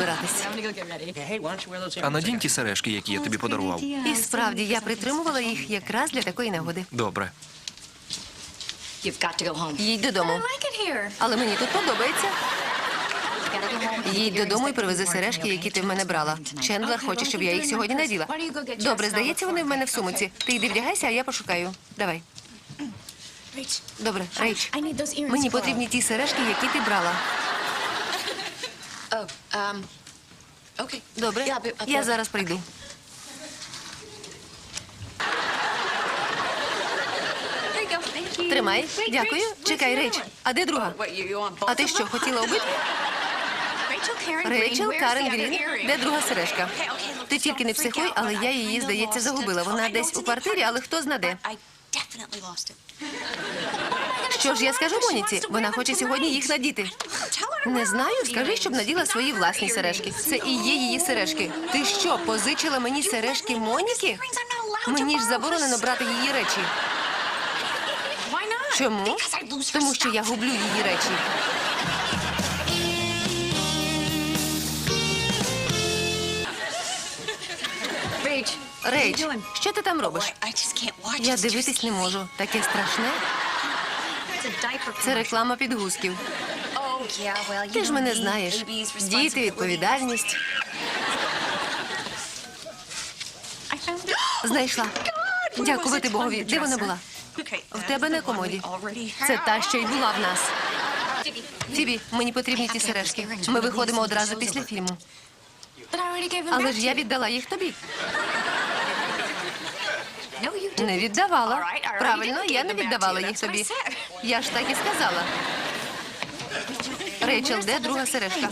збиратись. А надінь ті сережки, які я тобі подарував. І справді я притримувала їх якраз для такої нагоди. Добре. Їдь додому. Але мені тут подобається. Їдь додому і привези сережки, які ти в мене брала. Чендлер хоче, щоб я їх сьогодні наділа. Добре, здається, вони в мене в сумці. Ти йди вдягайся, а я пошукаю. Давай. Добре, Рейч. Мені потрібні ті сережки, які ти брала. Добре, я зараз прийду. Тримай. Дякую. Чекай, Рейч. А де друга? А ти що, хотіла убити? Рейчел, Карен Грін. Де друга сережка? Ти тільки не психуй, але я її, здається, загубила. Вона десь у квартирі, але хто знаде. Що ж я скажу Моніці? Вона хоче сьогодні їх надіти. Не знаю, скажи, щоб наділа свої власні сережки. Це і є її сережки. Ти що, позичила мені сережки Моніки? Мені ж заборонено брати її речі. Чому? Тому що я гублю її речі. Рейч, що ти там робиш? Я дивитись не можу. Таке страшне. Це реклама підгузків. Ти ж мене знаєш. Діти, відповідальність. Знайшла. Дякувати Богові. Де вона була? В тебе на комоді. Це та, що й була в нас. Фібі, мені потрібні ті сережки. Ми виходимо одразу після фільму. Але ж я віддала їх тобі. Не віддавала. Правильно, я не віддавала їх тобі. Я ж так і сказала. Рейчел, де друга сережка?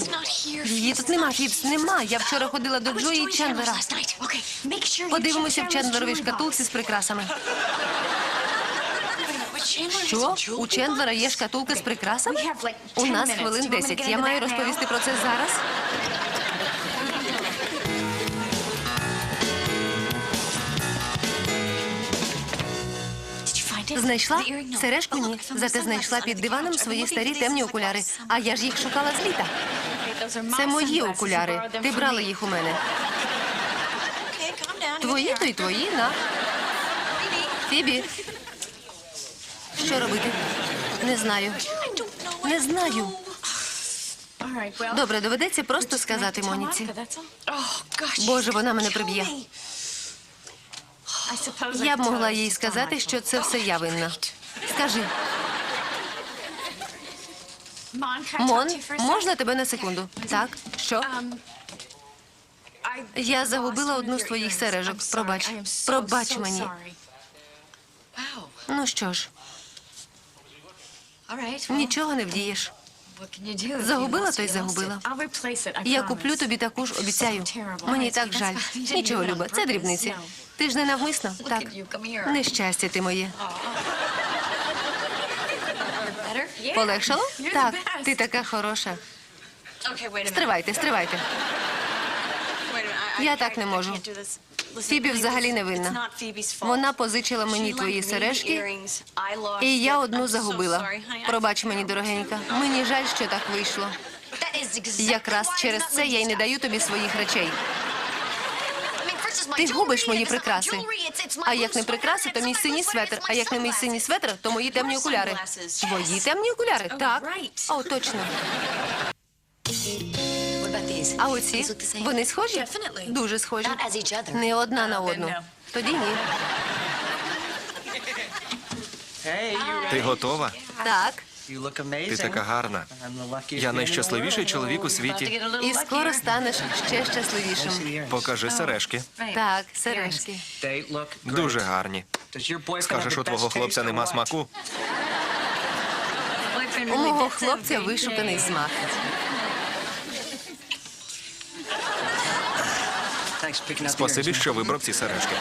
Її тут нема, Фібс, нема. Я вчора ходила до Джої і Чендлера. Подивимося в Чендлеровій шкатулці з прикрасами. Що? У Чендлера є шкатулка з прикрасами? У нас хвилин 10. Я маю розповісти про це зараз. Знайшла? Сережку ні. Зате знайшла під диваном свої старі темні окуляри. А я ж їх шукала з літа. Це мої окуляри. Ти брала їх у мене. Твої, то й твої, на. Фібі. Що робити? Не знаю. Не знаю. Добре, доведеться просто сказати Моніці. Боже, вона мене приб'є. Я б могла їй сказати, що це все я винна. Скажи, Мон, можна тебе на секунду? Так, що? Я загубила одну з твоїх сережок. Пробач. Пробач мені. Ну що ж, нічого не вдієш. Загубила, то й загубила. Я куплю тобі таку ж, обіцяю. Мені так жаль. Нічого, Люба, це дрібниці. Ти ж не навмисно? Так. Нещастя ти моє. Полегшало? Так, ти така хороша. Стривайте, стривайте. Я так не можу. Фібі взагалі не винна. Вона позичила мені твої сережки, і я одну загубила. Пробач мені, дорогенька. Мені жаль, що так вийшло. Якраз через це я й не даю тобі своїх речей. Ти губиш мої прикраси. А як не прикраси, то мій синій светр. А як не мій синій светр, то мої темні окуляри. Твої темні окуляри? Так. О, точно. А оці? Вони схожі? Дуже схожі. Не одна на одну. Тоді ні. Ти готова? Так. Ти така гарна. Я найщасливіший чоловік у світі. І скоро станеш ще щасливішим. Покажи сережки. Так, сережки. Дуже гарні. Скажеш, у твого хлопця нема смаку. У мого хлопця вишуканий смак. Спасибі, що вибрав ці сережки.